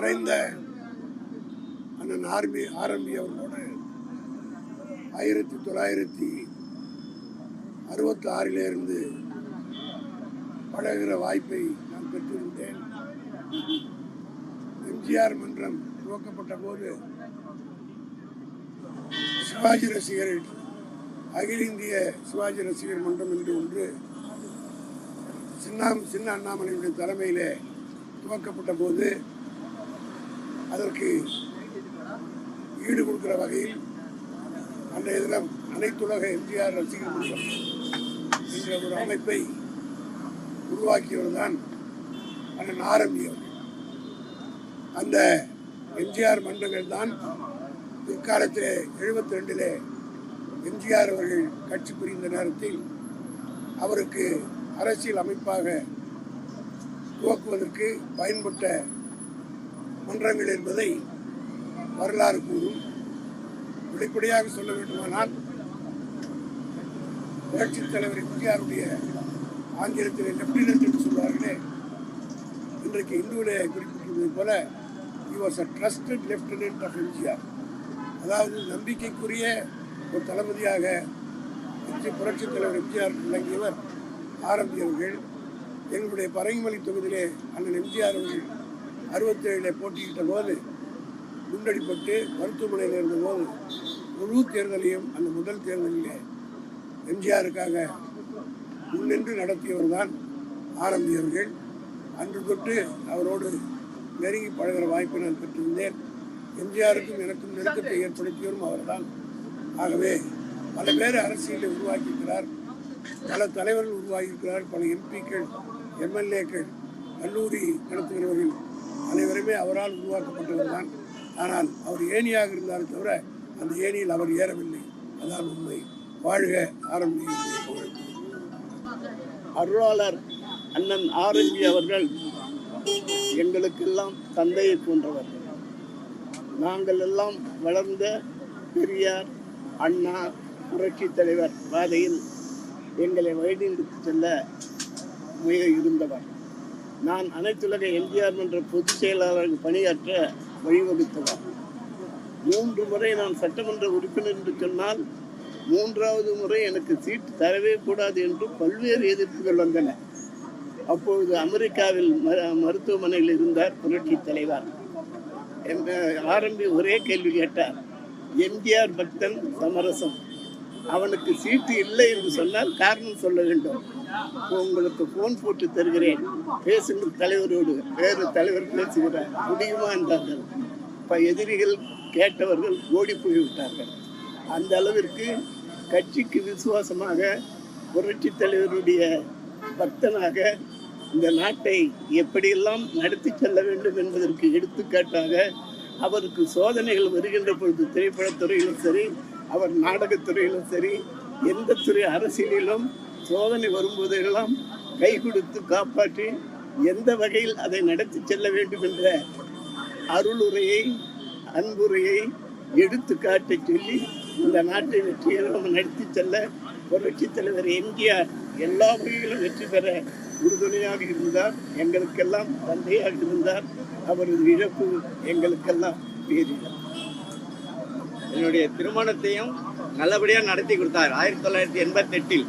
மறைந்த அண்ணன் ஆர்மி ஆரம்பி அவர்களோடு ஆயிரத்தி தொள்ளாயிரத்தி அறுபத்தி ஆறிலிருந்து பழகுகிற வாய்ப்பை நான் பெற்றிருந்தேன். எம்ஜிஆர் மன்றம் துவக்கப்பட்ட போது சிவாஜி ரசிகர்கள் அகில இந்திய சிவாஜி ரசிகர் மன்றம் என்று ஒன்று சின்ன சின்ன அண்ணாமலையுடைய தலைமையிலே துவக்கப்பட்ட போது அதற்கு ஈடு கொடுக்கிற வகையில் அன்றைய தினம் அனைத்துலக எம்ஜிஆர் ரசிகர் மன்றம் என்ற ஒரு அமைப்பை உருவாக்கியவர் தான் அண்ணன் ஆரம்பி அந்த எம்ஜிஆர் மன்றங்கள் தான் பிற்காலத்தில் எழுபத்தி ரெண்டில் எம்ஜிஆர் அவர்கள் கட்சி புரிந்த நேரத்தில் அவருக்கு அரசியல் அமைப்பாக துவக்குவதற்கு பயன்பட்ட மன்றங்கள் என்பதை வரலாறு கூறும். வெளிப்படையாக சொல்ல வேண்டுமானால் புரட்சித் தலைவர் எம்ஜிஆருடைய ஆங்கிலத்தில் லெப்டினன்ட் என்று சொல்வார்களே? இன்றைக்கு இந்துவிலே குறிப்பிட்டிருந்தது போல he was a trusted lieutenant of MGR அதாவது நம்பிக்கைக்குரிய ஒரு தளபதியாக புரட்சித் தலைவர் எம்ஜிஆர் விளங்கியவர் ஆரம்பியவர்கள் எங்களுடைய பரங்கிமலை தொகுதியிலே அண்ணன் எம்ஜிஆர் அவர்கள் அறுபத்தேழில் போட்டியிட்ட போது குண்டடிப்பட்டு மருத்துவமனையில் இருந்தபோது முழு தேர்தலையும் அந்த முதல் தேர்தலிலே எம்ஜிஆருக்காக முன்னின்று நடத்தியவர் தான் ஆரம்பியவர்கள் அன்று தொட்டு அவரோடு நெருங்கி பழகிற வாய்ப்பை நான் பெற்றிருந்தேன். எம்ஜிஆருக்கும் எனக்கும் நெருக்கத்தை ஏற்படுத்தியவரும் அவர்தான். ஆகவே பல பேர் அரசியலை உருவாக்கியிருக்கிறார். பல தலைவர்கள் உருவாகியிருக்கிறார். பல எம்பிக்கள் எம்எல்ஏக்கள் கல்லூரி நடத்துகிறவர்கள் எல்லாமே அவரால் உருவாக்கப்பட்டவர்தான் ஆனால் அவர் ஏணியாக இருந்தாலும் தவிர அந்த ஏணியில் அவர் ஏறவில்லை. அதான் உண்மை. வாழ்க ஆரம்பிய அருளாளர் அண்ணன் ஆரம்பி அவர்கள் எங்களுக்கெல்லாம் தந்தையை போன்றவர். நாங்கள் எல்லாம் வளர்ந்த பெரியார் அண்ணா புரட்சி தலைவர் பாதையில் எங்களை வழிநடத்தி செல்ல முய இருந்தவர் நான் அனைத்துலக எம்ஜிஆர் மன்ற பொதுச் செயலாளருக்கு பணியாற்ற வழிவகுத்தவர். மூன்று முறை நான் சட்டமன்ற உறுப்பினர் என்று சொன்னால் மூன்றாவது முறை எனக்கு சீட் தரவே கூடாது என்று பல்வேறு எதிர்ப்புகள் வந்தன. அப்பொழுது அமெரிக்காவில் ம- மருத்துவமனையில் இருந்தார் புரட்சி தலைவர். ஆரம்பி ஒரே கேள்வி கேட்டார் எம்ஜிஆர் பக்தன் சமரசம். அவனுக்கு சீட்டு இல்லை என்று சொன்னால் காரணம் சொல்ல வேண்டும். உங்களுக்கு போன் போட்டு தருகிறேன். பேசுங்கள் தலைவரோடு. வேறு தலைவர் பேசுகிறார். முடியுமா என்றார்கள். இப்போ எதிரிகள் கேட்டவர்கள் ஓடி போய்விட்டார்கள். அந்த அளவிற்கு கட்சிக்கு விசுவாசமாக புரட்சி தலைவருடைய பக்தனாக இந்த நாட்டை எப்படியெல்லாம் நடத்தி செல்ல வேண்டும் என்பதற்கு எடுத்துக்காட்டாக அவருக்கு சோதனைகள் வருகின்ற பொழுது திரைப்படத்துறையிலும் சரி அவர் நாடகத்துறையிலும் சரி எந்த துறை அரசியலிலும் சோதனை வரும்போதெல்லாம் கை கொடுத்து காப்பாற்றி எந்த வகையில் அதை நடத்தி செல்ல வேண்டும் என்ற அருளுரையை அன்புரையை எடுத்து காட்ட சொல்லி இந்த நாட்டை வெற்றிகரமாக நடத்தி செல்ல புரட்சி தலைவர் எம்ஜிஆர் எல்லா வகையிலும் வெற்றி பெற உறுதுணையாக இருந்தார். எங்களுக்கெல்லாம் தந்தையாக இருந்தார். அவரது இழப்பு எங்களுக்கெல்லாம் பேரிடம் என்னுடைய திருமணத்தையும் நல்லபடியாக நடத்தி கொடுத்தார். ஆயிரத்தி தொள்ளாயிரத்தி எண்பத்தெட்டில்